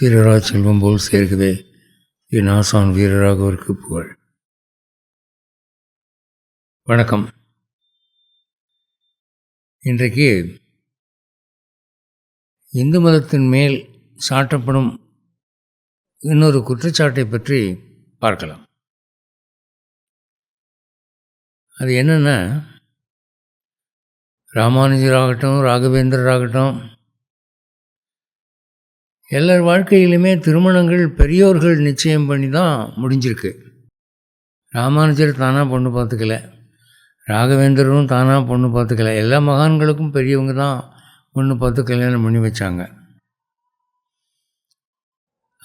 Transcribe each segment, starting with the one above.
சீரரா செல்வம் போல் சேர்க்குதே என் ஆசான் வீரராகவருக்கு புகழ். வணக்கம். இன்றைக்கு இந்து மதத்தின் மேல் சாட்டப்படும் இன்னொரு குற்றச்சாட்டை பற்றி பார்க்கலாம். அது என்னென்னா ராமானுஜராகட்டும் ராகவேந்திரராகட்டும் எல்லார் வாழ்க்கையிலுமே திருமணங்கள் பெரியோர்கள் நிச்சயம் பண்ணி தான் முடிஞ்சிருக்கு. ராமானுஜர் தானாக பொண்ணு பார்த்துக்கல ராகவேந்தரும் தானாக பொண்ணு பார்த்துக்கல எல்லா மகான்களுக்கும் பெரியவங்க தான் பொண்ணு பார்த்து கல்யாணம் பண்ணி வச்சாங்க.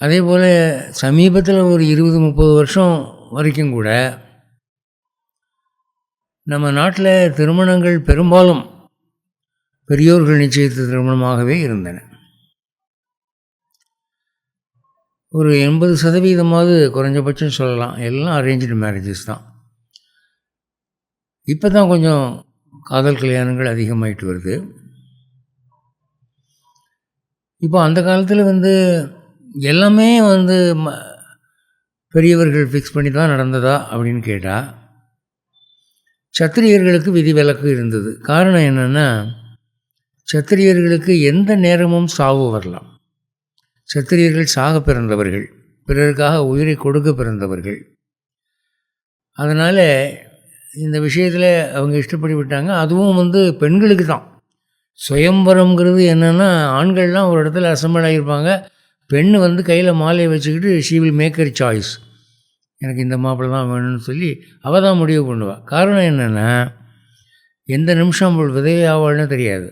அதே போல் சமீபத்தில் ஒரு இருபது முப்பது வருஷம் வரைக்கும் கூட நம்ம நாட்டில் திருமணங்கள் பெரும்பாலும் பெரியோர்கள் நிச்சயித்த திருமணமாகவே இருந்தன. ஒரு எண்பது சதவீதமாவது குறைஞ்சபட்சம் சொல்லலாம். எல்லாம் அரேஞ்சு மேரேஜஸ் தான். இப்போ தான் கொஞ்சம் காதல் கல்யாணங்கள் அதிகமாயிட்டு வருது. இப்போ அந்த காலத்தில் வந்து எல்லாமே வந்து ம பெரியவர்கள் ஃபிக்ஸ் பண்ணி தான் நடந்ததா அப்படின்னு கேட்டால் சத்திரியர்களுக்கு விதிவிலக்கு இருந்தது. காரணம் என்னென்னா சத்திரியர்களுக்கு எந்த நேரமும் சாவு வரலாம். சத்திரியர்கள் சாக பிறந்தவர்கள் பிறருக்காக உயிரை கொடுக்க பிறந்தவர்கள். அதனால் இந்த விஷயத்தில் அவங்க இஷ்டப்படி விட்டாங்க. அதுவும் வந்து பெண்களுக்கு தான். சுயம்பரம்ங்கிறது என்னென்னா ஆண்கள்லாம் ஒரு இடத்துல அசம்பிள் ஆகியிருப்பாங்க. பெண் வந்து கையில் மாலையை வச்சுக்கிட்டு ஷீ வில் மேக்கர் சாய்ஸ் எனக்கு இந்த மாப்பிள்ளை தான் வேணும்னு சொல்லி அவள் தான் முடிவு பண்ணுவாள் காரணம் என்னென்னா எந்த நிமிஷம் அவள் விதவி ஆவாள்னு தெரியாது.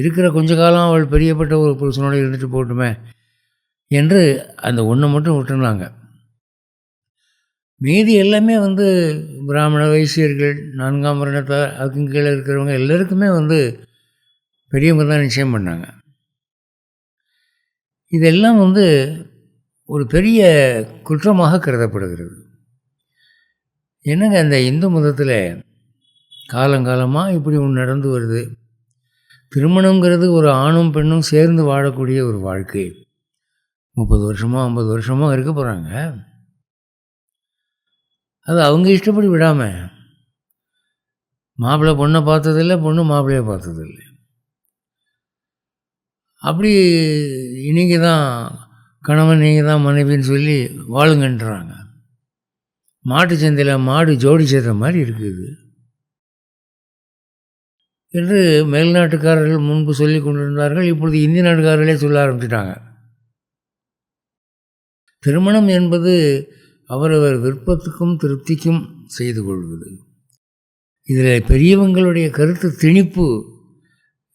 இருக்கிற கொஞ்ச காலம் அவள் பெரியப்பட்ட ஒரு புருஷனோடு இருந்துட்டு போட்டுமே என்று அந்த ஒன்றை மட்டும் விட்டுருந்தாங்க. மீதி எல்லாமே வந்து பிராமண வைசியர்கள் நான்காம் வருடத்தார் அதுக்கு கீழே இருக்கிறவங்க எல்லாருக்குமே வந்து பெரியவங்க தான் நிச்சயம் பண்ணாங்க. இதெல்லாம் வந்து ஒரு பெரிய குற்றமாக கருதப்படுகிறது. என்னங்க அந்த இந்து மதத்தில் காலங்காலமாக இப்படி ஒன்று நடந்து வருது? திருமணங்கிறது ஒரு ஆணும் பெண்ணும் சேர்ந்து வாழக்கூடிய ஒரு வாழ்க்கை. முப்பது வருஷமோ ஐம்பது வருஷமோ இருக்க போகிறாங்க அது அவங்க இஷ்டப்படி விடாமல் மாப்பிள்ளை பொண்ணை பார்த்ததில்ல பொண்ணு மாப்பிள்ளையை பார்த்ததில்லை. அப்படி நீங்கள் தான் கணவன் நீங்கள் தான் மனைவின்னு சொல்லி வாழுங்கன்றாங்க. மாட்டு சந்தையில் மாடு ஜோடி சேர்த்த மாதிரி இருக்குது. என்று மேல்நாட்டுக்காரர்கள் முன்பு சொல்லி கொண்டிருந்தார்கள் இப்பொழுது இந்திய நாட்டுக்காரர்களே சொல்ல ஆரம்பிச்சிட்டாங்க. திருமணம் என்பது அவரவர் விருப்பத்துக்கும் திருப்திக்கும் செய்து கொள்வது. இதில் பெரியவங்களுடைய கருத்து திணிப்பு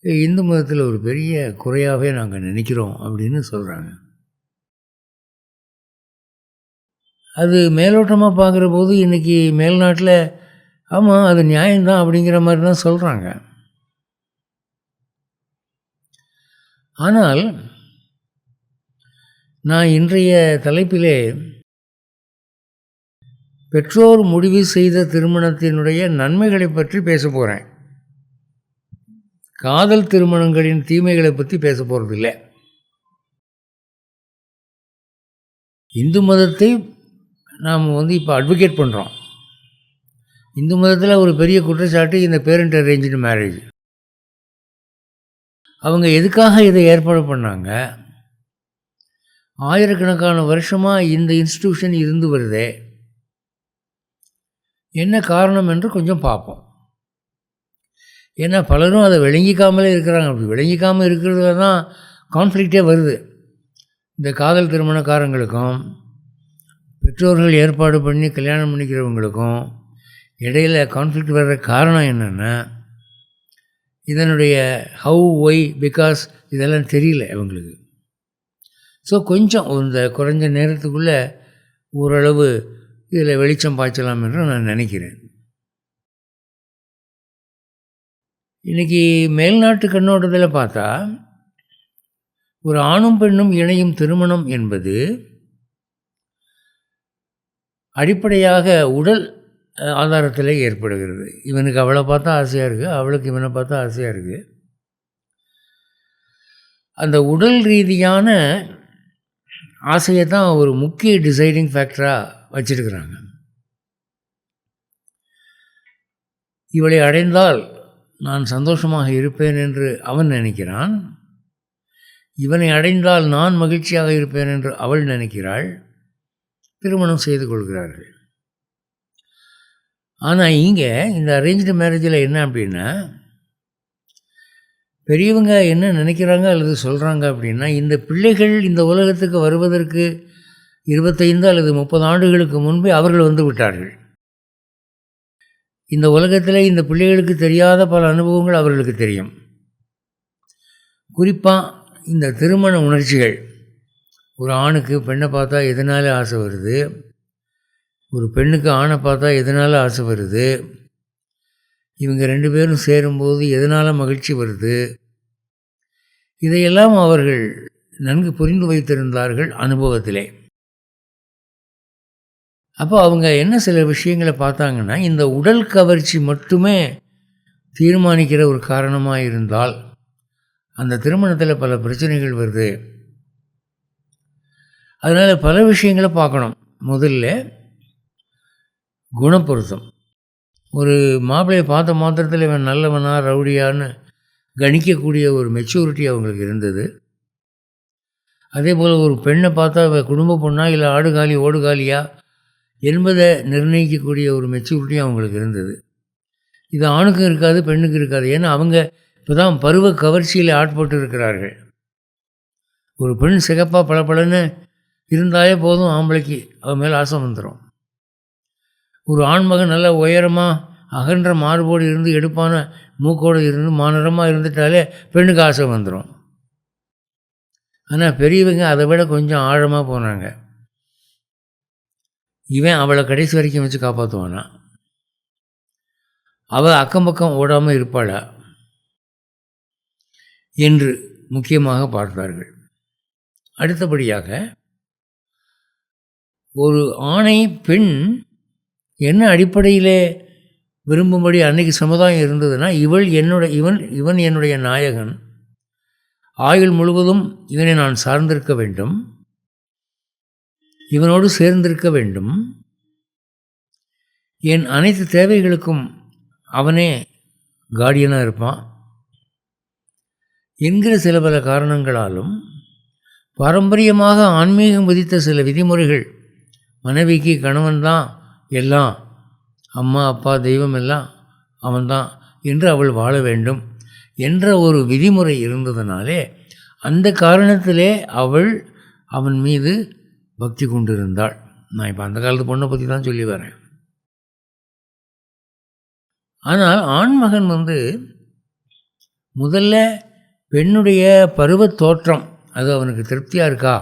இந்து மதத்தில் ஒரு பெரிய குறையாகவே நாங்கள் நினைக்கிறோம் அப்படின்னு சொல்கிறாங்க அது மேலோட்டமாக பார்க்குற போது இன்றைக்கி மேல்நாட்டில் ஆமாம் அது நியாயம்தான் அப்படிங்கிற மாதிரி தான் சொல்கிறாங்க ஆனால் நான் இன்றைய தலைப்பிலே பெற்றோர் முடிவு செய்த திருமணத்தினுடைய நன்மைகளை பற்றி பேச போகிறேன் காதல் திருமணங்களின் தீமைகளை பற்றி பேச போகிறதில்ல இந்து மதத்தை நாம் வந்து இப்போ அட்வொகேட் பண்ணுறோம் இந்து மதத்தில் ஒரு பெரிய குற்றச்சாட்டு இந்த பேரண்ட் அரேஞ்சு மேரேஜ் அவங்க எதுக்காக இதை ஏற்பாடு பண்ணாங்க? ஆயிரக்கணக்கான வருஷமாக இந்த இன்ஸ்டியூஷன் இருந்து வருதே. என்ன காரணம் என்று கொஞ்சம் பார்ப்போம். ஏன்னா பலரும் அதை விளங்கிக்காமலே இருக்கிறாங்க. அப்படி விளங்கிக்காமல் இருக்கிறது தான் கான்ஃப்ளிக்டே வருது. இந்த காதல் திருமணக்காரங்களுக்கும் பெற்றோர்கள் ஏற்பாடு பண்ணி கல்யாணம் பண்ணிக்கிறவங்களுக்கும் இடையில் கான்ஃப்ளிக்ட் வர்ற காரணம் என்னென்னா இதனுடைய ஹவு ஒய் பிகாஸ் இதெல்லாம் தெரியல அவங்களுக்கு. ஸோ கொஞ்சம் இந்த குறைஞ்ச நேரத்துக்குள்ளே ஓரளவு இதில் வெளிச்சம் பாய்ச்சலாம் என்று நான் நினைக்கிறேன். இன்றைக்கி மேல்நாட்டு கண்ணோட்டத்தில் பார்த்தா ஒரு ஆணும் பெண்ணும் இணையும் திருமணம் என்பது அடிப்படையாக உடல் ஆதாரத்தில் ஏற்படுகிறது. இவனுக்கு அவளை பார்த்தா ஆசையாக இருக்குது அவளுக்கு இவனை பார்த்தா ஆசையாக இருக்குது அந்த உடல் ரீதியான ஆசையை தான் ஒரு முக்கிய டிசைடிங் ஃபேக்டராக வச்சிருக்கிறாங்க. இவளை அடைந்தால் நான் சந்தோஷமாக இருப்பேன் என்று அவன் நினைக்கிறான். இவனை அடைந்தால் நான் மகிழ்ச்சியாக இருப்பேன் என்று அவள் நினைக்கிறாள். திருமணம் செய்து கொள்கிறார்கள். ஆனால் இங்கே இந்த அரேஞ்சு மேரேஜில் என்ன அப்படின்னா பெரியவங்க என்ன நினைக்கிறாங்க அல்லது சொல்கிறாங்க அப்படின்னா இந்த பிள்ளைகள் இந்த உலகத்துக்கு வருவதற்கு இருபத்தைந்து அல்லது முப்பது ஆண்டுகளுக்கு முன்பே அவர்கள் வந்து விட்டார்கள். இந்த உலகத்தில் இந்த பிள்ளைகளுக்கு தெரியாத பல அனுபவங்கள் அவர்களுக்கு தெரியும். குறிப்பாக இந்த திருமண உணர்ச்சிகள். ஒரு ஆணுக்கு பெண்ணை பார்த்தா எதனாலே ஆசை வருது? ஒரு பெண்ணுக்கு ஆணை பார்த்தா எதனால் ஆசை வருது? இவங்க ரெண்டு பேரும் சேரும்போது எதனால் மகிழ்ச்சி வருது? இதையெல்லாம் அவர்கள் நன்கு புரிந்து வைத்திருந்தார்கள் அனுபவத்திலே. அப்போ அவங்க என்ன சில விஷயங்களை பார்த்தாங்கன்னா இந்த உடல் கவர்ச்சி மட்டுமே தீர்மானிக்கிற ஒரு காரணமாக இருந்தால் அந்த திருமணத்தில் பல பிரச்சனைகள் வருது. அதனால் பல விஷயங்களை பார்க்கணும். முதல்ல குணப்பொருத்தம். ஒரு மாப்பிள்ளையை பார்த்த மாத்திரத்தில் இவன் நல்லவனா ரவுடியான்னு கணிக்கக்கூடிய ஒரு மெச்சூரிட்டி அவங்களுக்கு இருந்தது. அதே போல் ஒரு பெண்ணை பார்த்தா இவன் குடும்ப பொண்ணா இல்லை ஆடுகாலி ஓடுகாலியா என்பதை நிர்ணயிக்கக்கூடிய ஒரு மெச்சூரிட்டி அவங்களுக்கு இருந்தது. இது ஆணுக்கும் இருக்காது பெண்ணுக்கும் இருக்காது. ஏன்னா அவங்க இப்போ தான் பருவ கவர்ச்சியில் ஆட்பட்டு இருக்கிறார்கள். ஒரு பெண் சிகப்பாக பளபளன்னு இருந்தாலே போதும் ஆம்பளைக்கு அவன் மேலே ஆசை வந்துடும் ஒரு ஆண்மகன் நல்ல உயரமாக அகன்ற மார்போடு இருந்து எடுப்பான மூக்கோடு இருந்து மாநிறமாக இருந்துட்டாலே பெண்ணுக்கு ஆசை வந்துடும் ஆனால் பெரியவங்க அதை விட கொஞ்சம் ஆழமாக போனாங்க. இவன் அவளை கடைசி வரைக்கும் வச்சு காப்பாற்றுவானா அவள் அக்கம் பக்கம் ஓடாமல் இருப்பாளா? என்று முக்கியமாக பார்த்தார்கள். அடுத்தபடியாக ஒரு ஆணை பெண் என்ன அடிப்படையிலே விரும்பும்படி அன்னைக்கு சமுதாயம் இருந்ததுன்னா இவள் என்னுடைய இவன் இவன் என்னுடைய நாயகன். ஆயுள் முழுவதும் இவனை நான் சார்ந்திருக்க வேண்டும். இவனோடு சேர்ந்திருக்க வேண்டும். என் அனைத்து தேவைகளுக்கும் அவனே கார்டியனாக இருப்பான். என்கிற சில பல காரணங்களாலும் பாரம்பரியமாக ஆன்மீகம் விதித்த சில விதிமுறைகள் மனைவிக்கு கணவன் தான் எல்லாம் அம்மா அப்பா தெய்வம் எல்லாம் அவன்தான் என்று அவள் வாழ வேண்டும் என்ற ஒரு விதிமுறை இருந்ததுனாலே அந்த காரணத்திலே அவள் அவன் மீது பக்தி கொண்டிருந்தாள். நான் இப்போ அந்த காலத்து பொண்ணை பற்றி தான் சொல்லி வரேன். ஆனால் ஆண்மகன் வந்து முதல்ல பெண்ணுடைய பருவ தோற்றம் அது அவனுக்கு திருப்தியாக இருக்கா?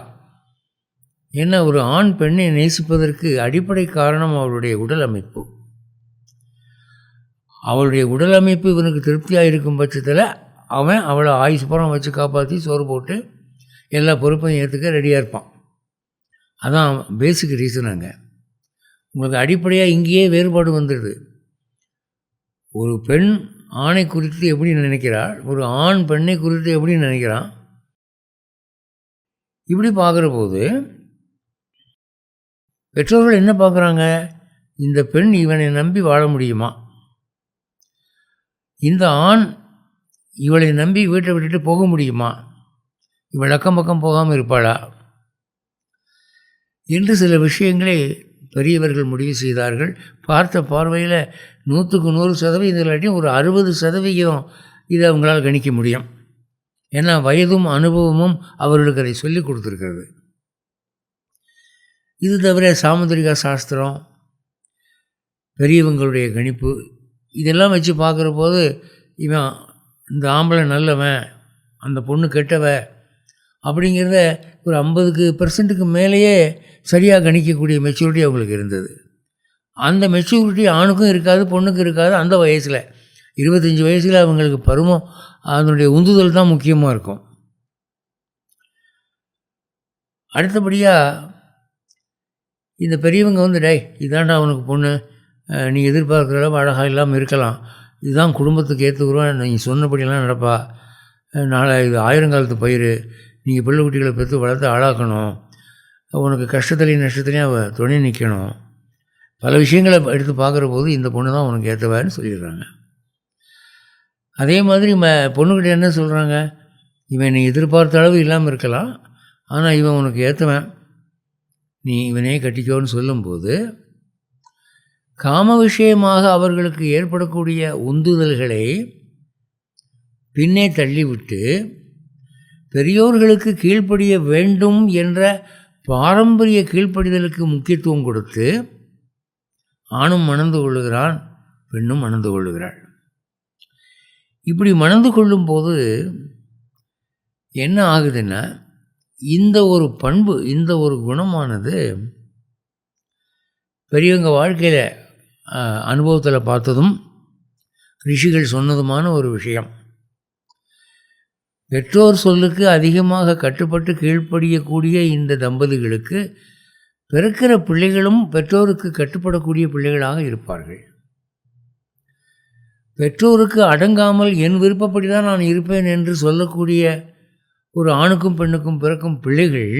ஏன்னா ஒரு ஆண் பெண்ணை நேசிப்பதற்கு அடிப்படை காரணம் அவளுடைய உடல் அமைப்பு. அவளுடைய உடல் அமைப்பு இவனுக்கு திருப்தியாக இருக்கும் பட்சத்தில் அவன் அவளை ஆயுசு புறம் வச்சு காப்பாற்றி சோறு போட்டு எல்லா பொறுப்பையும் ஏற்றுக்க ரெடியாக இருப்பான். அதான் பேசிக் ரீசன் அங்கே. உங்களுக்கு அடிப்படையாக இங்கேயே வேறுபாடு வந்துடுது. ஒரு பெண் ஆணை குறித்து எப்படி நினைக்கிறாள் ஒரு ஆண் பெண்ணை குறித்து எப்படி நினைக்கிறான்? இப்படி பார்க்குற போது பெற்றோர்கள் என்ன பார்க்குறாங்க? இந்த பெண் இவனை நம்பி வாழ முடியுமா? இந்த ஆண் இவளை நம்பி வீட்டை விட்டுட்டு போக முடியுமா? இவள் அக்கம் பக்கம் போகாமல் இருப்பாளா? என்று சில விஷயங்களை பெரியவர்கள் முடிவு செய்தார்கள். பார்த்த பார்வையில் நூற்றுக்கு நூறு சதவீதம் இல்லாட்டியும் ஒரு அறுபது சதவிகிதம் இதை அவங்களால் கணிக்க முடியும். ஏன்னா வயதும் அனுபவமும் அவர்களுக்கு அதை சொல்லிக் கொடுத்துருக்கிறது. இது தவிர சாமுந்திரிகா சாஸ்திரம் பெரியவங்களுடைய கணிப்பு இதெல்லாம் வச்சு பார்க்குற போது இவன் இந்த ஆம்பளை நல்லவன் அந்த பொண்ணு கெட்டவ அப்படிங்கிறத ஒரு ஐம்பதுக்கு பெர்சன்ட்டுக்கு மேலேயே சரியாக கணிக்கக்கூடிய மெச்சூரிட்டி அவங்களுக்கு இருந்தது. அந்த மெச்சூரிட்டி ஆணுக்கும் இருக்காது பொண்ணுக்கும் இருக்காது அந்த வயசில். இருபத்தஞ்சி வயசில் அவங்களுக்கு பருவம் அதனுடைய உந்துதல் தான் முக்கியமாக இருக்கும். அடுத்தபடியாக இந்த பெரியவங்க வந்து டேய் இதாண்டா அவனுக்கு பொண்ணு. நீ எதிர்பார்க்குற அளவு அழகாக இல்லாமல் இருக்கலாம். இதுதான் குடும்பத்துக்கு ஏற்றுக்குறோம் நீங்கள் சொன்னபடியெல்லாம் நடப்பா. நாளை இது ஆயிரங்காலத்து பயிர் நீங்கள் பிள்ளை குட்டிகளை பெற்று வளர்த்து ஆளாக்கணும். உனக்கு கஷ்டத்துலேயும் நஷ்டத்துலேயும் அவள் துணை நிற்கணும் பல விஷயங்களை எடுத்து பார்க்குற போது இந்த பொண்ணு தான் உனக்கு ஏற்றவான்னு சொல்லிடுறாங்க. அதே மாதிரி ம பொண்ணுக்கிட்ட என்ன சொல்கிறாங்க இவன் நீ எதிர்பார்த்த அளவு இல்லாமல் இருக்கலாம். ஆனால் இவன் உனக்கு ஏற்றுவேன் நீ இவனே கட்டிக்கோன்னு சொல்லும்போது காம விஷயமாக அவர்களுக்கு ஏற்படக்கூடிய உந்துதல்களை பின்னே தள்ளிவிட்டு பெரியோர்களுக்கு கீழ்ப்படிய வேண்டும் என்ற பாரம்பரிய கீழ்ப்படிதலுக்கு முக்கியத்துவம் கொடுத்து ஆணும் மணந்து கொள்ளுகிறான் பெண்ணும் மணந்து கொள்ளுகிறாள். இப்படி மணந்து கொள்ளும்போது என்ன ஆகுதுன்னா இந்த ஒரு பண்பு இந்த ஒரு குணமானது பெரியவங்க வாழ்க்கையில் அனுபவத்தில் பார்த்ததும் ரிஷிகள் சொன்னதுமான ஒரு விஷயம். பெற்றோர் சொல்லுக்கு அதிகமாக கட்டுப்பட்டு கீழ்ப்படியக்கூடிய இந்த தம்பதிகளுக்கு பிறக்கிற பிள்ளைகளும் பெற்றோருக்கு கட்டுப்படக்கூடிய பிள்ளைகளாக இருப்பார்கள். பெற்றோருக்கு அடங்காமல் என் விருப்பப்படி தான் நான் இருப்பேன் என்று சொல்லக்கூடிய ஒரு ஆணுக்கும் பெண்ணுக்கும் பிறக்கும் பிள்ளைகள்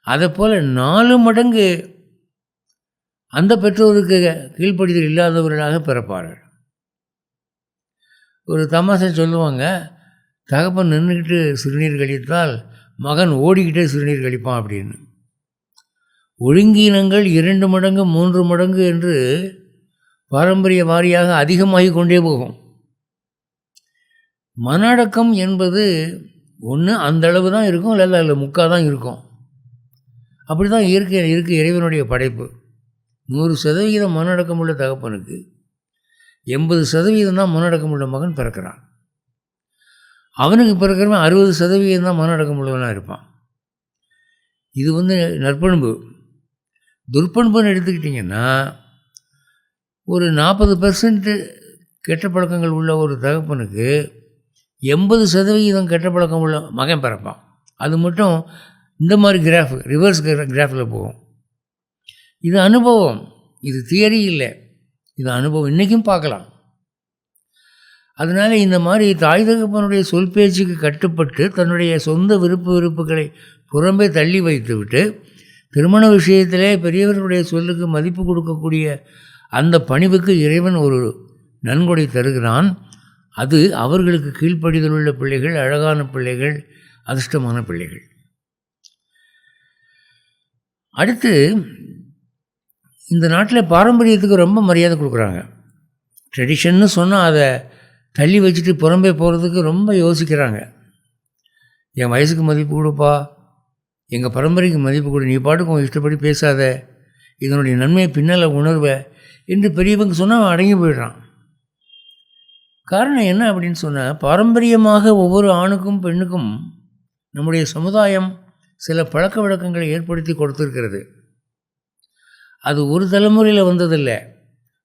அதை போல் நாலு மடங்கு அந்த பெற்றோருக்கு கீழ்ப்படிதல் இல்லாதவர்களாக பிறப்பார்கள். ஒரு தமாசை சொல்லுவாங்க தகப்பன் நின்றுக்கிட்டு சிறுநீர் கழித்தால் மகன் ஓடிக்கிட்டே சிறுநீர் கழிப்பான் அப்படின்னு. ஒழுங்கீனங்கள் இரண்டு மடங்கு மூன்று மடங்கு என்று பாரம்பரிய வாரியாக அதிகமாகி கொண்டே போகும். மன அடக்கம் என்பது ஒன்று அந்த அளவு தான் இருக்கும் இல்லை இல்லை முக்கால் தான் இருக்கும். அப்படி தான் இயற்கை இருக்குது இறைவனுடைய படைப்பு. நூறு சதவிகிதம் மன அடக்கம் உள்ள தகப்பனுக்கு எண்பது சதவீதம் தான் மனடக்கமுள்ள உள்ள மகன் பிறக்கிறான். அவனுக்கு பிறக்கிறவன் அறுபது சதவீதம் தான் மன அடக்கம் உள்ளவனாக இருப்பான். இது வந்து நற்பண்பு. துர்பண்புன்னு எடுத்துக்கிட்டிங்கன்னா ஒரு நாற்பது பர்சன்ட்டு கெட்ட பழக்கங்கள் உள்ள ஒரு தகப்பனுக்கு எண்பது சதவிகிதம் கெட்ட பழக்கம் உள்ள மகன் பிறப்பான். அது மட்டும் இந்த மாதிரி கிராஃப் ரிவர்ஸ் கிராஃபில் போகும். இது அனுபவம். இது தியரி இல்லை. இது அனுபவம். இன்றைக்கும் பார்க்கலாம். அதனால் இந்த மாதிரி தாய் தகப்பனுடைய சொல் பேச்சுக்கு கட்டுப்பட்டு தன்னுடைய சொந்த விருப்பு விருப்புகளை புறம்பே தள்ளி வைத்துவிட்டு திருமண விஷயத்திலே பெரியவர்களுடைய சொல்லுக்கு மதிப்பு கொடுக்கக்கூடிய அந்த பணிவுக்கு இறைவன் ஒரு நன்கொடை தருகிறான். அது அவர்களுக்கு கீழ்ப்படிதல் உள்ள பிள்ளைகள் அழகான பிள்ளைகள் அதிர்ஷ்டமான பிள்ளைகள். அடுத்து இந்த நாட்டில் பாரம்பரியத்துக்கு ரொம்ப மரியாதை கொடுக்குறாங்க. ட்ரெடிஷன்னு சொன்னால் அதை தள்ளி வச்சுட்டு புறம்பே போகிறதுக்கு ரொம்ப யோசிக்கிறாங்க. என் வயசுக்கு மதிப்பு கொடுப்பா எங்கள் பரம்பரைக்கு மதிப்பு கொடு நீ பாட்டுக்கு உன் இஷ்டப்படி பேசாத இதனுடைய நன்மையை பின்னால் உணர்வ என்று பெரியவங்க சொன்னால் அவன் அடங்கி போயிடுறான். காரணம் என்ன அப்படின்னு சொன்னால் பாரம்பரியமாக ஒவ்வொரு ஆணுக்கும் பெண்ணுக்கும் நம்முடைய சமுதாயம் சில பழக்க வழக்கங்களை ஏற்படுத்தி கொடுத்துருக்கிறது. அது ஒரு தலைமுறையில் வந்ததில்லை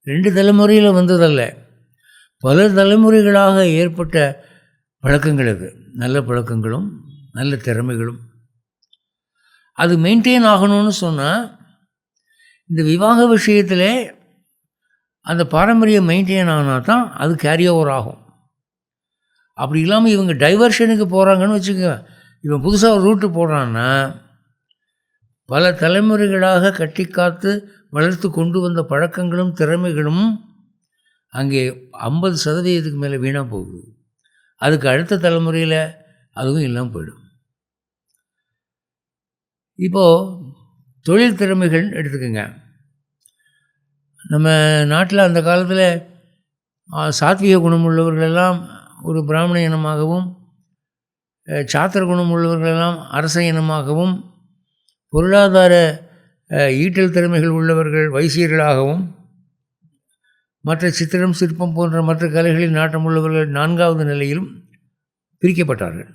ரெண்டு தலைமுறையில் வந்ததல்ல பல தலைமுறைகளாக ஏற்பட்ட பழக்கங்கள் அது. நல்ல பழக்கங்களும் நல்ல திறமைகளும். அது மெயின்டைன் ஆகணும்னு சொன்னால் இந்த விவாக விஷயத்தில் அந்த பாரம்பரியம் மெயின்டைன் ஆனால் தான் அது கேரி ஓவர் ஆகும். அப்படி இல்லாமல் இவங்க டைவர்ஷனுக்கு போகிறாங்கன்னு வச்சுக்கோங்க. இவன் புதுசாக ஒரு ரூட்டு போடுறான்னா பல தலைமுறைகளாக கட்டி காத்து வளர்த்து கொண்டு வந்த பழக்கங்களும் திறமைகளும் அங்கே ஐம்பது சதவீதத்துக்கு மேலே வீணாக போகுது. அதுக்கு அடுத்த தலைமுறையில் அதுவும் இல்லாமல் போயிடும். இப்போது தொழில் திறமைகள் எடுத்துக்கோங்க. நம்ம நாட்டில் அந்த காலத்தில் சாத்விக குணம் உள்ளவர்களெல்லாம் ஒரு பிராமண இனமாகவும் சாத்திர குணம் உள்ளவர்களெல்லாம் அரச இனமாகவும் பொருளாதார ஈட்டல் திறமைகள் உள்ளவர்கள் வைசியர்களாகவும் மற்ற சித்திரம் சிற்பம் போன்ற மற்ற கலைகளில் நாட்டம் உள்ளவர்கள் நான்காவது நிலையிலும் பிரிக்கப்பட்டார்கள்.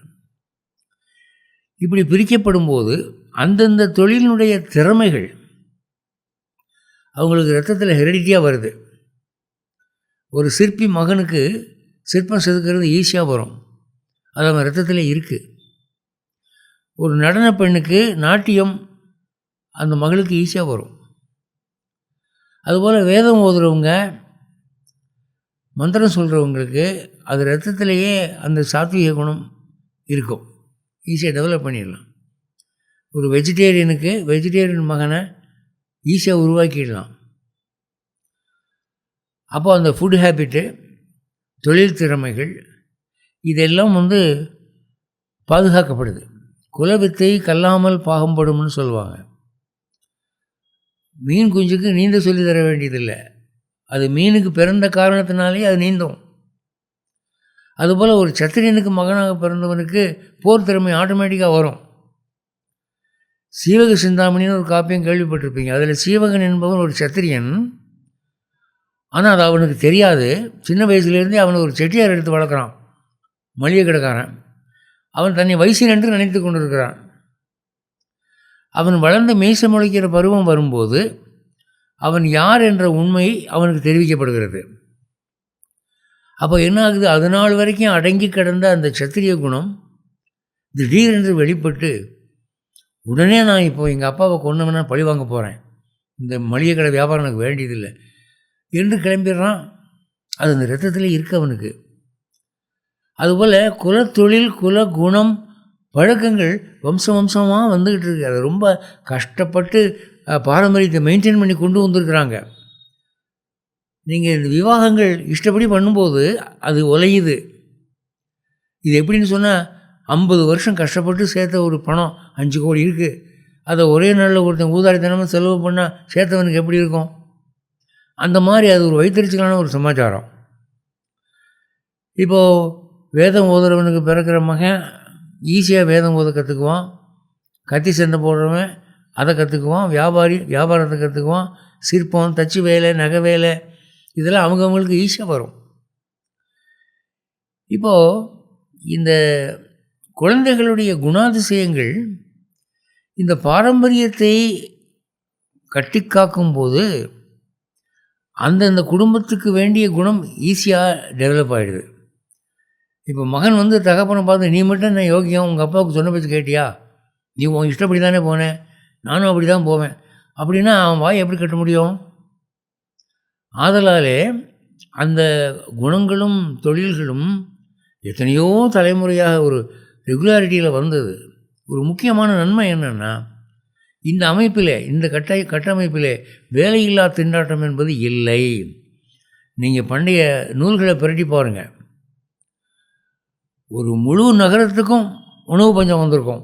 இப்படி பிரிக்கப்படும் போது அந்தந்த தொழிலினுடைய திறமைகள் அவங்களுக்கு ரத்தத்தில் ஹெரிடிட்டியாக வருது. ஒரு சிற்பி மகனுக்கு சிற்பம் செதுக்கிறது ஈஸியாக வரும். அது அவன் ரத்தத்தில் இருக்குது ஒரு நடன பெண்ணுக்கு நாட்டியம் அந்த மகளுக்கு ஈஸியாக வரும். அதுபோல் வேதம் ஓதுறவங்க மந்திரம் சொல்கிறவங்களுக்கு அது ரத்தத்திலேயே அந்த சாத்விக குணம் இருக்கும். ஈஸியாக டெவலப் பண்ணிடலாம். ஒரு வெஜிடேரியனுக்கு வெஜிடேரியன் மகனை ஈஸியாக உருவாக்கிடலாம். அப்போ அந்த ஃபுட் ஹேபிட்டு தொழில் திறமைகள் இதெல்லாம் வந்து பாதுகாக்கப்படுது. குலவித்தை கல்லாமல் பாகம்படும்னு சொல்லுவாங்க. மீன் குஞ்சுக்கு நீந்த சொல்லி தர வேண்டியதில்லை. அது மீனுக்கு பிறந்த காரணத்தினாலே அது நீந்தும். அதுபோல் ஒரு சத்திரியனுக்கு மகனாக பிறந்தவனுக்கு போர் திறமை ஆட்டோமேட்டிக்காக வரும். சீவக சிந்தாமணின்னு ஒரு காப்பியம் கேள்விப்பட்டிருப்பீங்க. அதில் சீவகன் என்பவன் ஒரு சத்திரியன். ஆனால் அது அவனுக்கு தெரியாது. சின்ன வயசுலேருந்தே அவனை ஒரு செட்டியார் எடுத்து வளர்க்குறான். மளிகை கிடக்காரன் அவன் தன்னை வயசின் என்று நினைத்து கொண்டிருக்கிறான். அவன் வளர்ந்த மீச முளைக்கிற பருவம் வரும்போது அவன் யார் என்ற உண்மை அவனுக்கு தெரிவிக்கப்படுகிறது. அப்போ என்ன ஆகுது? அது நாள் வரைக்கும் அடங்கி கிடந்த அந்த சத்திரிய குணம் திடீரென்று வெளிப்பட்டு உடனே நான் இப்போ எங்கள் அப்பாவை கொண்டவனா பழி வாங்க போகிறேன் இந்த மளிகை கடை வியாபாரம் எனக்கு வேண்டியதில்லை. என்று கிளம்பிடுறான். அது அந்த ரத்தத்திலே இருக்கு அவனுக்கு. அதுபோல் குலத்தொழில் குல குணம் பழக்கங்கள் வம்சம் வம்சமாக வந்துக்கிட்டு இருக்கு. அதை ரொம்ப கஷ்டப்பட்டு பாரம்பரியத்தை மெயின்டைன் பண்ணி கொண்டு வந்திருக்கிறாங்க. நீங்கள் இந்த விவாகங்கள் இஷ்டப்படி பண்ணும்போது அது உலையுது இது எப்படின்னு சொன்னால் ஐம்பது வருஷம் கஷ்டப்பட்டு சேர்த்த ஒரு பணம் அஞ்சு கோடி இருக்குது அதை ஒரே நாளில் ஒருத்தன் ஊதாரித்தனமாக செலவு பண்ணால் சேர்த்தவனுக்கு எப்படி இருக்கும்? அந்த மாதிரி அது ஒரு வைத்தறிச்சலான ஒரு சமாச்சாரம். இப்போது வேதம் ஓதுறவனுக்கு பிறக்கிற மகன் ஈஸியாக வேதம் ஓத கற்றுக்குவான் கத்தி சண்டை போடுறவன் அதை கற்றுக்குவான் வியாபாரி வியாபாரத்தை கற்றுக்குவான் சிற்பம் தச்சு வேலை நகை வேலை இதெல்லாம் அவங்கவுங்களுக்கு ஈஸியாக வரும். இப்போது இந்த குழந்தைகளுடைய குணாதிசயங்கள் இந்த பாரம்பரியத்தை கட்டிக்காக்கும் போது அந்தந்த குடும்பத்துக்கு வேண்டிய குணம் ஈஸியாக டெவலப் ஆகிடுது இப்போ மகன் வந்து தகப்பனை பார்த்து நீ மட்டும் என்ன யோகியம் உங்கள் அப்பாவுக்கு சொன்ன பேச்சு கேட்டியா? நீ உன் இஷ்டப்படி தானே போனேன் நானும் அப்படி தான் போவேன். அப்படின்னா அவன் வாய் எப்படி கட்ட முடியும்? ஆதலாலே அந்த குணங்களும் தொழில்களும் எத்தனையோ தலைமுறையாக ஒரு ரெகுலாரிட்டியில் வந்தது. ஒரு முக்கியமான நன்மை என்னென்னா இந்த அமைப்பிலே இந்த கட்ட கட்டமைப்பிலே வேலையில்லா திண்டாட்டம் என்பது இல்லை. நீங்கள் பண்டைய நூல்களை புரட்டி பாருங்கள் ஒரு முழு நகரத்துக்கும் உணவு பஞ்சம் வந்திருக்கும்.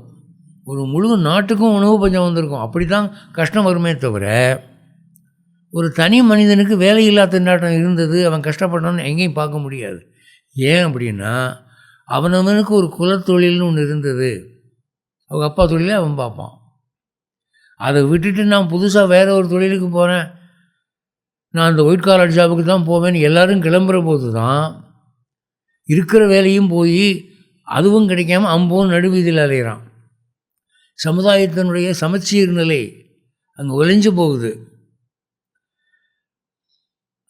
ஒரு முழு நாட்டுக்கும் உணவு பஞ்சம் வந்திருக்கும். அப்படி தான் கஷ்டம் வருமே தவிர ஒரு தனி மனிதனுக்கு வேலையில்லா திண்டாட்டம் இருந்தது அவன் கஷ்டப்பட்டான்னு எங்கேயும் பார்க்க முடியாது. ஏன் அப்படின்னா அவனவனுக்கு ஒரு குலத்தொழில்னு ஒன்று இருந்தது. அவங்க அப்பா தொழிலை அவன் பார்ப்பான். அதை விட்டுட்டு நான் புதுசாக வேறு ஒரு தொழிலுக்கு போகிறேன் நான் அந்த ஒயிட் காலர் ஜாபுக்கு தான் போவேன்னு எல்லாரும் கிளம்புற போது தான் இருக்கிற வேலையும் போய் அதுவும் கிடைக்காம அம்பும் நடுவீதியில் அலைகிறான் சமுதாயத்தினுடைய சமச்சீர் நிலை அங்கே ஒளிஞ்சு போகுது.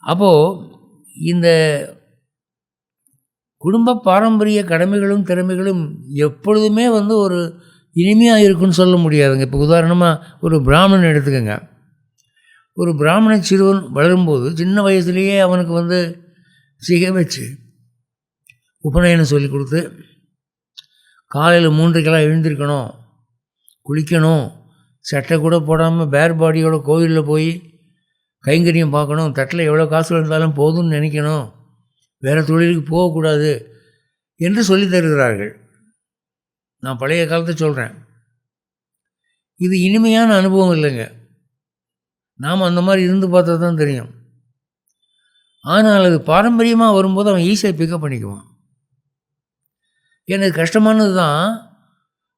அப்போது இந்த குடும்ப பாரம்பரிய கடமைகளும் திறமைகளும் எப்பொழுதுமே வந்து ஒரு இனிமையாக இருக்குன்னு சொல்ல முடியாதுங்க. இப்போ உதாரணமாக ஒரு பிராமணன் எடுத்துக்கோங்க. ஒரு பிராமண சிறுவன் வளரும்போது சின்ன வயசுலேயே அவனுக்கு வந்து சிகை வச்சு உபநயனம் சொல்லி கொடுத்து காலையில் மூன்றைக்கெல்லாம் எழுந்திருக்கணும் குளிக்கணும் சட்டை கூட போடாமல் பேர் பாடியோட கோவிலில் போய் கைங்கரியம் பார்க்கணும் தட்டில் எவ்வளோ காசு இருந்தாலும் போதும்னு நினைக்கணும். வேறு தொழிலுக்கு போகக்கூடாது என்று சொல்லி தருகிறார்கள். நான் பழைய காலத்தை சொல்கிறேன் இது இனிமையான அனுபவம் இல்லைங்க. நாம் அந்த மாதிரி இருந்து பார்த்தா தான் தெரியும். ஆனால் அது பாரம்பரியமாக வரும்போது அவன் ஈஸியாக பிக்கப் பண்ணிக்குவான். எனக்கு கஷ்டமானது தான்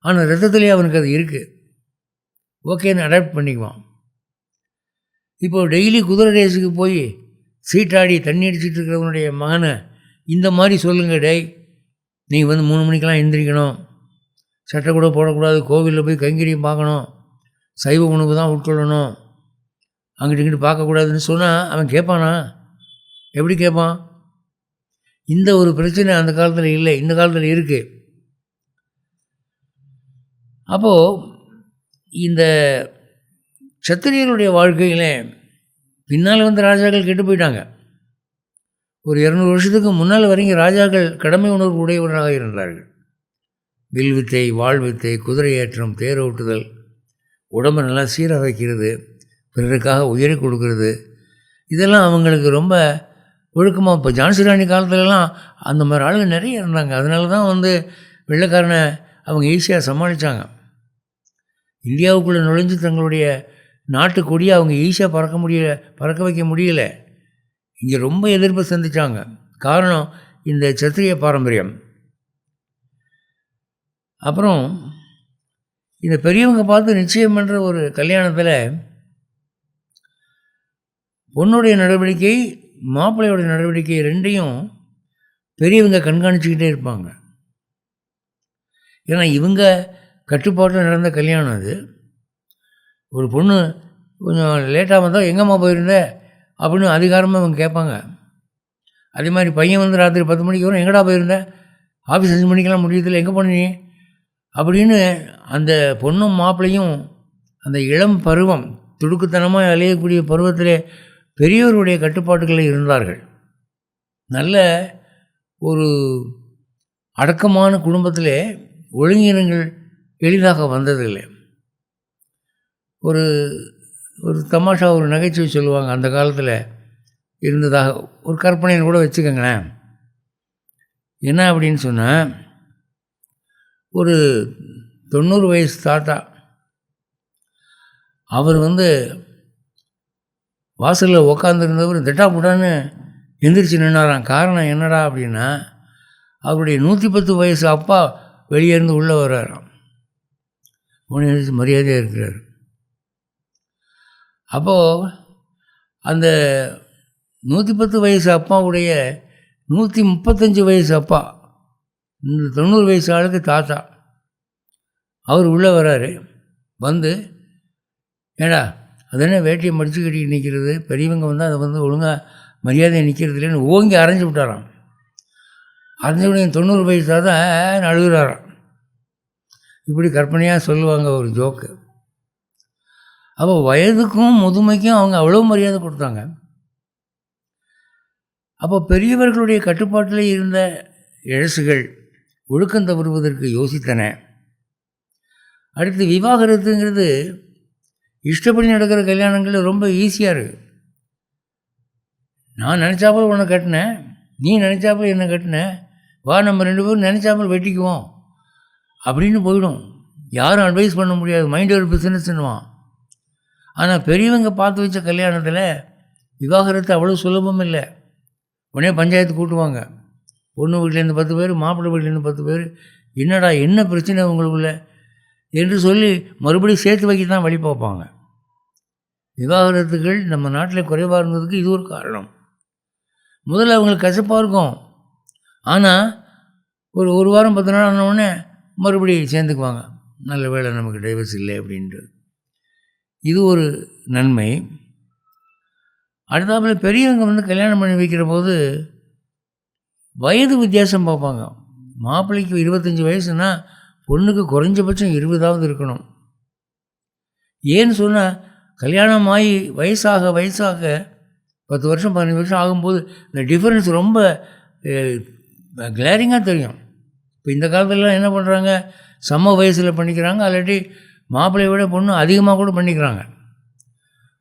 ஆனால் ரத்தத்துலேயே அவனுக்கு அது இருக்குது ஓகேன்னு அடாப்ட் பண்ணிக்குவான். இப்போ டெய்லி குதிரை ரேஸுக்கு போய் சீட்டாடி தண்ணி அடிச்சிட்டு இருக்கிறவனுடைய மகனை இந்த மாதிரி சொல்லுங்க டேய் நீ வந்து மூணு மணிக்கெலாம் எந்திரிக்கணும். சட்டை கூட போடக்கூடாது கோவிலில் போய் கைங்கரியம் பார்க்கணும். சைவ உணவு தான் உட்கொள்ளணும். அங்கிட்டு இங்கிட்டு பார்க்கக்கூடாதுன்னு சொன்னால் அவன் கேட்பானா? எப்படி கேட்பான்? இந்த ஒரு பிரச்சனை அந்த காலத்தில் இல்லை இந்த காலத்தில் இருக்குது அப்போது இந்த சத்திரியர்களுடைய வாழ்க்கையில் பின்னால் வந்த ராஜாக்கள் கெட்டு போயிட்டாங்க. ஒரு இரநூறு வருஷத்துக்கு முன்னால் வரைக்கும் ராஜாக்கள் கடமை உணர்வு உடையவராக இருந்தார்கள். வில் வித்தை வாழ் வித்தை குதிரை ஏற்றம் தேரோட்டுதல் உடம்பை நல்லா சீராக வைக்கிறது பிறருக்காக உயிரை கொடுக்கறது. இதெல்லாம் அவங்களுக்கு ரொம்ப ஒழுக்கமாக இப்போ ஜான்சி ராணி காலத்துலலாம் அந்த மாதிரி ஆளுங்க நிறைய இருந்தாங்க. அதனால தான் வந்து வெள்ளைக்காரனை அவங்க ஈஸியாக சமாளித்தாங்க இந்தியாவுக்குள்ளே நுழைஞ்சு தங்களுடைய நாட்டு கொடியை அவங்க ஈஸியாக பறக்க முடியல பறக்க வைக்க முடியல. இங்கே ரொம்ப எதிர்ப்பு சந்தித்தாங்க காரணம் இந்த சத்திரிய பாரம்பரியம். அப்புறம் இந்த பெரியவங்க பார்த்து நிச்சயம் பண்ணுற ஒரு கல்யாணத்தில் பொண்ணுடைய நடவடிக்கை மாப்பிள்ளையோட நடவடிக்கை ரெண்டையும் பெரியவங்க கண்காணிச்சுக்கிட்டே இருப்பாங்க. ஏன்னா இவங்க கட்டுப்பாட்டில் நடந்த கல்யாணம் அது. ஒரு பொண்ணு கொஞ்சம் லேட்டாக வந்தால் எங்கேம்மா போயிருந்த? அப்படின்னு அதிகாரமாக இவங்க கேட்பாங்க. அதே மாதிரி பையன் வந்து ராத்திரி பத்து மணிக்கு வரும் எங்கடா போயிருந்தேன் ஆஃபீஸ் அஞ்சு மணிக்கெல்லாம் முடியதில்லை எங்கே போன அப்படின்னு அந்த பொண்ணும் மாப்பிள்ளையும் அந்த இளம் பருவம் துடுக்குத்தனமாக அலையக்கூடிய பருவத்தில் பெரியவருடைய கட்டுப்பாட்டுகளில் இருந்தார்கள். நல்ல ஒரு அடக்கமான குடும்பத்தில் ஒழுங்கினங்கள் எளிதாக வந்ததில்லை. ஒரு ஒரு தமாஷா ஒரு நகைச்சுவை சொல்லுவாங்க. அந்த காலத்தில் இருந்ததாக ஒரு கற்பனைன்னு கூட வச்சுக்கோங்களேன். என்ன அப்படின்னு சொன்னால் ஒரு தொண்ணூறு வயசு தாத்தா அவர் வந்து வாசலில் உக்காந்துருந்தவர் திட்டா புட்டான்னு எந்திரிச்சு நின்னாராம். காரணம் என்னடா அப்படின்னா அவருடைய நூற்றி பத்து வயசு அப்பா வெளியே இருந்து உள்ளே வர்றாராம். உடனே மரியாதையாக இருக்கிறார். அப்போது அந்த நூற்றி பத்து வயசு அப்பாவுடைய நூற்றி முப்பத்தஞ்சு வயசு அப்பா இந்த தொண்ணூறு வயசு ஆளுக்கு தாத்தா. அவர் உள்ளே வராரு வந்து ஏடா அது என்ன வேட்டியை மடித்து கட்டிட்டு நிற்கிறது பெரியவங்க வந்து அதை வந்து ஒழுங்காக மரியாதை நிற்கிறது இல்லைன்னு ஓங்கி அரைஞ்சு விட்டாராம். அரைஞ்ச உடனே தொண்ணூறு வயசாக தான் ஏன்னு அழுகுறாராம் இப்படி கற்பனையாக சொல்லுவாங்க ஒரு ஜோக்கு. அப்போ வயதுக்கும் முதுமைக்கும் அவங்க அவ்வளோ மரியாதை கொடுத்தாங்க. அப்போ பெரியவர்களுடைய கட்டுப்பாட்டில் இருந்த எழுசுகள் ஒழுக்கம் தவறுவதற்கு யோசித்தன. அடுத்து விவாகரத்துங்கிறது இஷ்டப்படி நடக்கிற கல்யாணங்கள் ரொம்ப ஈஸியாக இருக்குது நான் நினச்சாப்புல உன்னை கட்டினேன் நீ நினச்சாப்புல என்ன கட்டின வா நம்ம ரெண்டு பேரும் நினச்சாப்புல வெட்டிக்குவோம். அப்படின்னு போயிடும். யாரும் அட்வைஸ் பண்ண முடியாது மைண்ட் ஒரு பிஸ்னஸ்ன்னுவான் ஆனால் பெரியவங்க பார்த்து வச்ச கல்யாணத்தில் விவாகரத்து அவ்வளோ சுலபம் இல்லை. உடனே பஞ்சாயத்து கூட்டுவாங்க. பொண்ணு வீட்டிலேருந்து பத்து பேர் மாப்பிள்ளை வீட்டிலேருந்து பத்து பேர் என்னடா என்ன பிரச்சனை உங்களுக்குள்ள? என்று சொல்லி மறுபடியும் சேர்த்து வைக்க தான் வழி பார்ப்பாங்க. விவாகரத்துகள் நம்ம நாட்டில் குறைவாக இருந்ததுக்கு இது ஒரு காரணம். முதல்ல அவங்களுக்கு கசப்பாக இருக்கும். ஆனால் ஒரு ஒரு வாரம் பத்து நாள் ஆனவுடனே மறுபடியும் சேர்ந்துக்குவாங்க. நல்ல வேலை நமக்கு டைவர்ஸ் இல்லை அப்படின்ட்டு. இது ஒரு நன்மை. அடுத்தாப்புல பெரியவங்க வந்து கல்யாணம் பண்ணி வைக்கிற போது வயது வித்தியாசம் பார்ப்பாங்க. மாப்பிள்ளைக்கு இருபத்தஞ்சி வயசுனா பொண்ணுக்கு குறைஞ்சபட்சம் இருபதாவது இருக்கணும். ஏன்னு சொன்னால் கல்யாணம் ஆகி வயசாக வயசாக பத்து வருஷம் பதினஞ்சு வருஷம் ஆகும்போது இந்த டிஃப்ரென்ஸ் ரொம்ப கிளாரிங்காக தெரியும். இப்போ இந்த காலத்துலலாம் என்ன பண்ணுறாங்க சம வயசில் பண்ணிக்கிறாங்க. அல்லாட்டி மாப்பிள்ளையை விட பொண்ணு அதிகமாக கூட பண்ணிக்கிறாங்க.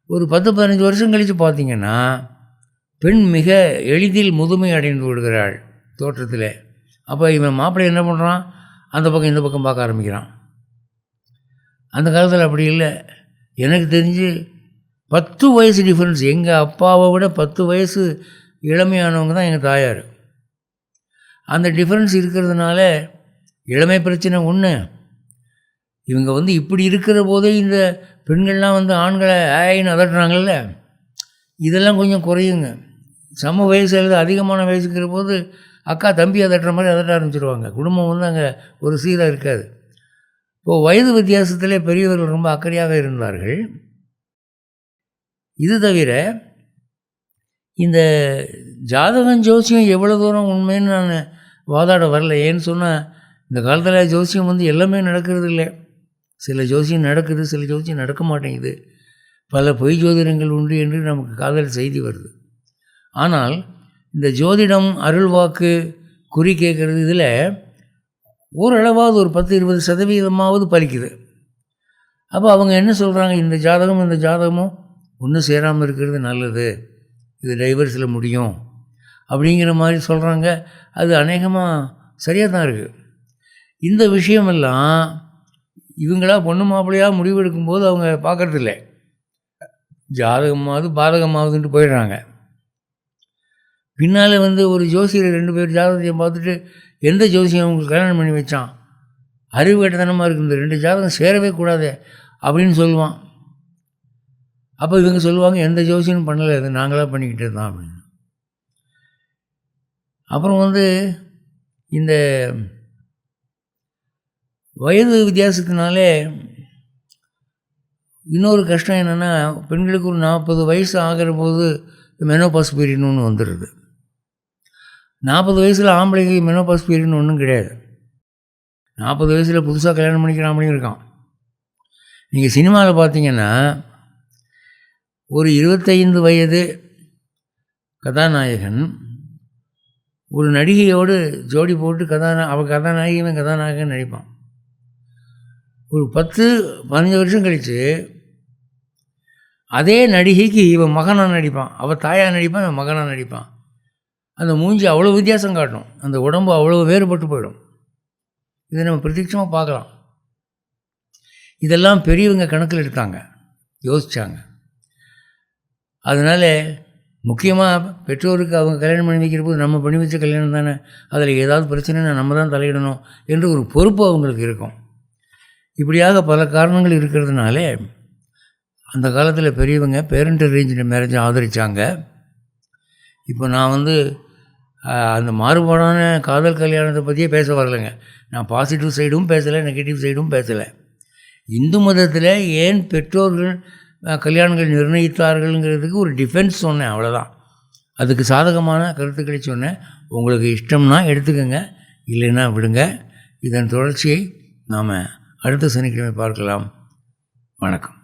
ஒரு பத்து பதினஞ்சு வருஷம் கழித்து பார்த்திங்கன்னா பெண் மிக எளிதில் முதுமை அடைந்து விடுகிறாள் தோற்றத்தில். அப்போ இவன் மாப்பிள்ளை என்ன பண்ணுறான் அந்த பக்கம் இந்த பக்கம் பார்க்க ஆரம்பிக்கிறான். அந்த காலத்தில் அப்படி இல்லை. எனக்கு தெரிஞ்சு பத்து வயசு டிஃப்ரென்ஸ் எங்கள் அப்பாவை விட பத்து வயசு இளமையானவங்க தான் எங்கள் தாயார். அந்த டிஃப்ரென்ஸ் இருக்கிறதுனால இளமை பிரச்சனை ஒன்று இவங்க வந்து இப்படி இருக்கிற போதே இந்த பெண்கள்லாம் வந்து ஆண்களை ஆயின்னு அதட்டுறாங்கல்ல. இதெல்லாம் கொஞ்சம் குறையுங்க. சம வயசு அல்லது அதிகமான வயசுக்கிற போது அக்கா தம்பி அதட்டுற மாதிரி அதட்ட ஆரம்பிச்சிருவாங்க. குடும்பம் வந்து அங்கே ஒரு சீராக இருக்காது. இப்போது வயது வித்தியாசத்திலே பெரியவர்கள் ரொம்ப அக்கறையாக இருந்தார்கள். இது தவிர இந்த ஜாதகம் ஜோசியம் எவ்வளோ தூரம் உண்மைன்னு நான் வாதாட வரல. ஏன்னு சொன்னால் இந்த காலத்தில் ஜோசியம் வந்து எல்லாமே நடக்கிறது இல்லை சில ஜோசியம் நடக்குது சில ஜோசியம் நடக்க மாட்டேங்குது. பல பொய் ஜோதிடங்கள் உண்டு என்று நமக்கு காதல் செய்தி வருது. ஆனால் இந்த ஜோதிடம் அருள்வாக்கு குறி கேட்குறது இதில் ஓரளவாவது ஒரு பத்து இருபது சதவீதமாவது பலிக்குது. அப்போ அவங்க என்ன சொல்கிறாங்க இந்த ஜாதகம் இந்த ஜாதகமும் ஒன்றும் சேராமல் இருக்கிறது நல்லது. இது டைவர்ஸில் முடியும். அப்படிங்கிற மாதிரி சொல்கிறாங்க அது அநேகமாக சரியாக தான் இருக்குது இந்த விஷயமெல்லாம் இவங்களா பொண்ணு மாப்பிள்ளையாக முடிவெடுக்கும்போது அவங்க பார்க்கறதில்ல ஜாதகமாவது பாதகமாகுதுன்ட்டு போயிடுறாங்க. பின்னால் வந்து ஒரு ஜோசியர் ரெண்டு பேர் ஜாதகத்தையும் பார்த்துட்டு எந்த ஜோசியம் அவங்களுக்கு கல்யாணம் பண்ணி வச்சான்? அறிவு கட்டத்தனமாக இருக்குது இந்த ரெண்டு ஜாதகம் சேரவே கூடாது அப்படின்னு சொல்லுவான். அப்போ இவங்க சொல்லுவாங்க எந்த ஜோசியனும் பண்ணலை அது நாங்களாக பண்ணிக்கிட்டு இருந்தோம் அப்படின்னு. அப்புறம் வந்து இந்த வயது வித்தியாசத்தினாலே இன்னொரு கஷ்டம் என்னென்னா பெண்களுக்கு ஒரு நாற்பது வயசு ஆகிற போது மெனோபாஸ் பீரியட்னு ஒன்று வந்துடுது நாற்பது வயசில் ஆம்பளைக்கு மெனோபாஸ் பீரியட்னு ஒன்றும் கிடையாது. நாற்பது வயசில் புதுசாக கல்யாணம் பண்ணிக்கிற ஆம்பளையும் இருக்கான். நீங்கள் சினிமாவில் பார்த்தீங்கன்னா ஒரு இருபத்தைந்து வயது கதாநாயகன் ஒரு நடிகையோடு ஜோடி போட்டு கதாநா அவள் கதாநாயகன் கதாநாயகன் நடிப்பான். ஒரு பத்து பதினஞ்சு வருஷம் கழித்து அதே நடிகைக்கு இவன் மகனாக நடிப்பான். அவள் தாயாக நடிப்பான் இவன் மகனாக நடிப்பான். அந்த மூஞ்சி அவ்வளோ வித்தியாசம் காட்டும். அந்த உடம்பு அவ்வளோ வேறுபட்டு போயிடும். இதை நம்ம பிரத்யட்சமாக பார்க்கலாம். இதெல்லாம் பெரியவங்க கணக்கில் எடுத்தாங்க. யோசித்தாங்க அதனால் முக்கியமாக பெற்றோருக்கு அவங்க கல்யாணம் பண்ணி வைக்கிற போது நம்ம பண்ணி வச்ச கல்யாணம் தானே? அதில் ஏதாவது பிரச்சனைனா நம்ம தான் தலையிடணும் என்று ஒரு பொறுப்பு அவங்களுக்கு இருக்கும். இப்படியாக பல காரணங்கள் இருக்கிறதுனாலே அந்த காலத்தில் பெரியவங்க பேரண்ட் அரேஞ்சு மேரேஜை ஆதரித்தாங்க இப்போ நான் வந்து அந்த மாறுபாடான காதல் கல்யாணத்தை பற்றியே பேச வரலைங்க. நான் பாசிட்டிவ் சைடும் பேசலை நெகட்டிவ் சைடும் பேசலை. இந்து மதத்தில் ஏன் பெற்றோர்கள் கல்யாணங்கள் நிர்ணயித்தார்கள்ங்கிறதுக்கு ஒரு டிஃபென்ஸ் சொன்னேன் அவ்வளோதான் அதுக்கு சாதகமான கருத்துக்களை சொன்னேன். உங்களுக்கு இஷ்டம்னா எடுத்துக்கோங்க இல்லைன்னா விடுங்க. இதன் தொடர்ச்சியை நாம் அடுத்த சனிக்கிழமை பார்க்கலாம். வணக்கம்.